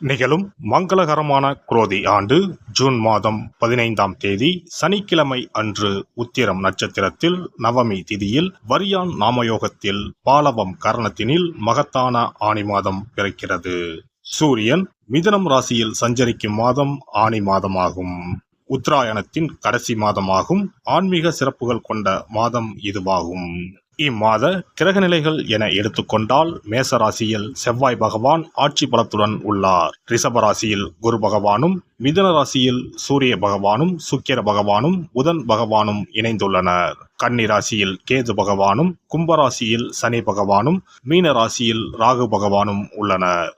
நிகழும் மங்களகரமான குரோதி ஆண்டு ஜூன் மாதம் பதினைந்தாம் தேதி சனிக்கிழமை அன்று உத்திரம் நட்சத்திரத்தில் நவமி திதியில் வரியான் நாமயோகத்தில் பாலவம் கரணத்தினில் மகத்தான ஆணி மாதம் பிறக்கிறது. சூரியன் மிதனம் ராசியில் சஞ்சரிக்கும் மாதம் ஆணி மாதமாகும். உத்தராயணத்தின் கடைசி மாதமாகும். ஆன்மீக சிறப்புகள் கொண்ட மாதம் இதுவாகும். இம்மாத கிரகநிலைகள் என எடுத்துக்கொண்டால் மேச ராசியில் செவ்வாய் பகவான் ஆட்சி பலத்துடன் உள்ளார். ரிஷபராசியில் குரு பகவானும் மிதுன ராசியில் சூரிய பகவானும் சுக்கிர பகவானும் புதன் பகவானும் இணைந்துள்ளனர். கன்னி ராசியில் கேது பகவானும் கும்பராசியில் சனி பகவானும் மீன ராசியில் ராகு பகவானும் உள்ளனர்.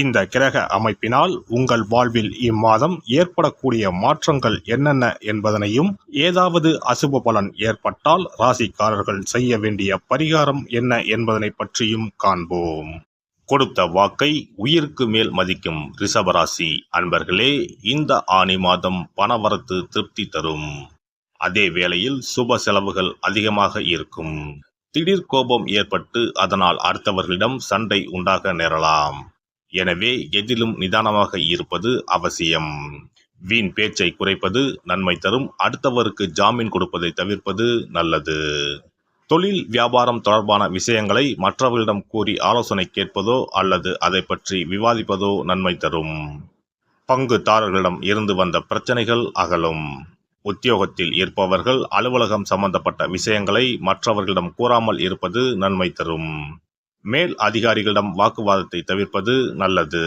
இந்த கிரக அமைப்பினால் உங்கள் வாழ்வில் இம்மாதம் ஏற்படக்கூடிய மாற்றங்கள் என்னென்ன என்பதனையும் ஏதாவது அசுப பலன் ஏற்பட்டால் ராசிக்காரர்கள் செய்ய வேண்டிய பரிகாரம் என்ன என்பதனை பற்றியும் காண்போம். கொடுத்த வாக்கை உயிருக்கு மேல் மதிக்கும் ரிஷபராசி அன்பர்களே இந்த ஆணி மாதம் பணவரத்து திருப்தி தரும். அதே வேளையில் சுப செலவுகள் அதிகமாக இருக்கும். திடீர் கோபம் ஏற்பட்டு அதனால் அடுத்தவர்களிடம் சண்டை உண்டாக நேரலாம். எனவே எதிலும் நிதானமாக இருப்பது அவசியம். வீண் பேச்சை குறைப்பது நன்மை தரும். அடுத்தவருக்கு ஜாமீன் கொடுப்பதை தவிர்ப்பது நல்லது. தொழில் வியாபாரம் தொடர்பான விஷயங்களை மற்றவர்களிடம் கூறி ஆலோசனை கேட்பதோ அல்லது அதை பற்றி விவாதிப்பதோ நன்மை தரும். பங்குதாரர்களிடம் இருந்து வந்த பிரச்சனைகள் அகலும். உத்தியோகத்தில் இருப்பவர்கள் அலுவலகம் சம்பந்தப்பட்ட விஷயங்களை மற்றவர்களிடம் கூறாமல் இருப்பது நன்மை தரும். மேல் அதிகாரிகளிடம் வாக்குவாதத்தை தவிர்ப்பது நல்லது.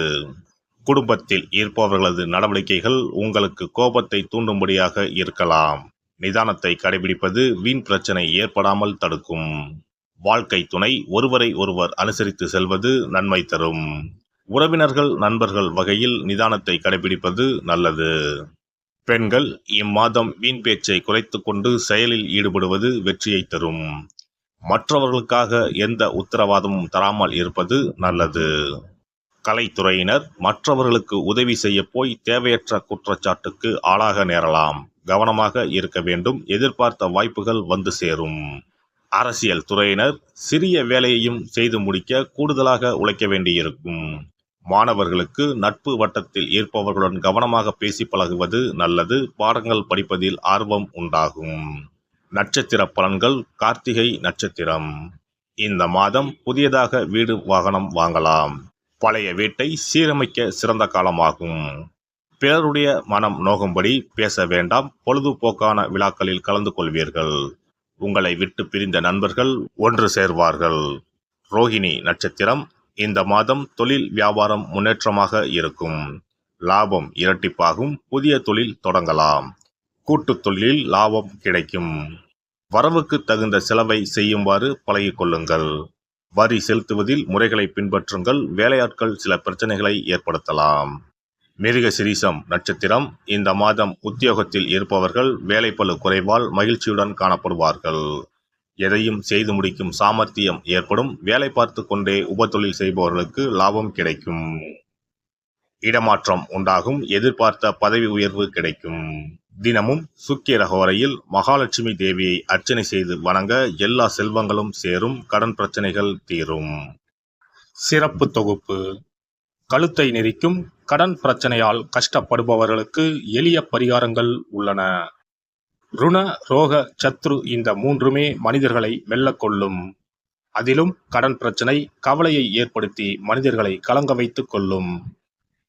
குடும்பத்தில் இருப்பவர்களது நடவடிக்கைகள் உங்களுக்கு கோபத்தை தூண்டும்படியாக இருக்கலாம். நிதானத்தை கடைபிடிப்பது வீண் பிரச்சனை ஏற்படாமல் தடுக்கும். வாழ்க்கை துணை ஒருவரை ஒருவர் அனுசரித்து செல்வது நன்மை தரும். உறவினர்கள் நண்பர்கள் வகையில் நிதானத்தை கடைபிடிப்பது நல்லது. பெண்கள் இம்மாதம் வீண் பேச்சை குறைத்து கொண்டு செயலில் ஈடுபடுவது வெற்றியை தரும். மற்றவர்களுக்காக எந்த உத்தரவாதமும் தராமல் இருப்பது நல்லது. கலைத்துறையினர் மற்றவர்களுக்கு உதவி செய்ய போய் தேவையற்ற குற்றச்சாட்டுக்கு ஆளாக நேரலாம். கவனமாக இருக்க வேண்டும். எதிர்பார்த்த வாய்ப்புகள் வந்து சேரும். அரசியல் துறையினர் சிறிய வேலையையும் செய்து முடிக்க கூடுதலாக உழைக்க வேண்டியிருக்கும். மாணவர்களுக்கு நட்பு வட்டத்தில் இருப்பவர்களுடன் கவனமாக பேசி பழகுவது நல்லது. பாடங்கள் படிப்பதில் ஆர்வம் உண்டாகும். நட்சத்திர பலன்கள் கார்த்திகை நட்சத்திரம். இந்த மாதம் புதியதாக வீடு வாகனம் வாங்கலாம். பழைய வீட்டை சீரமைக்க சிறந்த காலமாகும். பிறருடைய மனம் நோகும்படி பேச வேண்டாம். பொழுதுபோக்கான விழாக்களில் கலந்து கொள்வீர்கள். உங்களை விட்டு பிரிந்த நண்பர்கள் ஒன்று சேர்வார்கள். ரோஹிணி நட்சத்திரம் இந்த மாதம் தொழில் வியாபாரம் முன்னேற்றமாக இருக்கும். லாபம் இரட்டிப்பாகும். புதிய தொழில் தொடங்கலாம். கூட்டுத் தொழிலில் லாபம் கிடைக்கும். வரவுக்கு தகுந்த செலவை செய்யுமாறு பழகி கொள்ளுங்கள் வரி செலுத்துவதில் முறைகளை பின்பற்றுங்கள். வேலையாட்கள் சில பிரச்சனைகளை ஏற்படுத்தலாம். மிருக சிரீசம் நட்சத்திரம். இந்த மாதம் உத்தியோகத்தில் இருப்பவர்கள் வேலைப்பழு குறைவால் மகிழ்ச்சியுடன் காணப்படுவார்கள். எதையும் செய்து முடிக்கும் சாமர்த்தியம் ஏற்படும். வேலை பார்த்து கொண்டே உபத்தொழில் செய்பவர்களுக்கு லாபம் கிடைக்கும். இடமாற்றம் உண்டாகும். எதிர்பார்த்த பதவி உயர்வு கிடைக்கும். தினமும் சுக்கிய ரகோரையில் மகாலட்சுமி தேவியை அர்ச்சனை செய்து வணங்க எல்லா செல்வங்களும் சேரும் கடன் பிரச்சனைகள் தீரும். சிறப்பு தொகுப்பு. கழுத்தை நெரிக்கும் கடன் பிரச்சனையால் கஷ்டப்படுபவர்களுக்கு எளிய பரிகாரங்கள் உள்ளன. ருண ரோக சத்ரு இந்த மூன்றுமே மனிதர்களை வெல்லக்கொள்ளும் அதிலும் கடன் பிரச்சனை கவலையை ஏற்படுத்தி மனிதர்களை கலங்க வைத்துக் கொள்ளும்.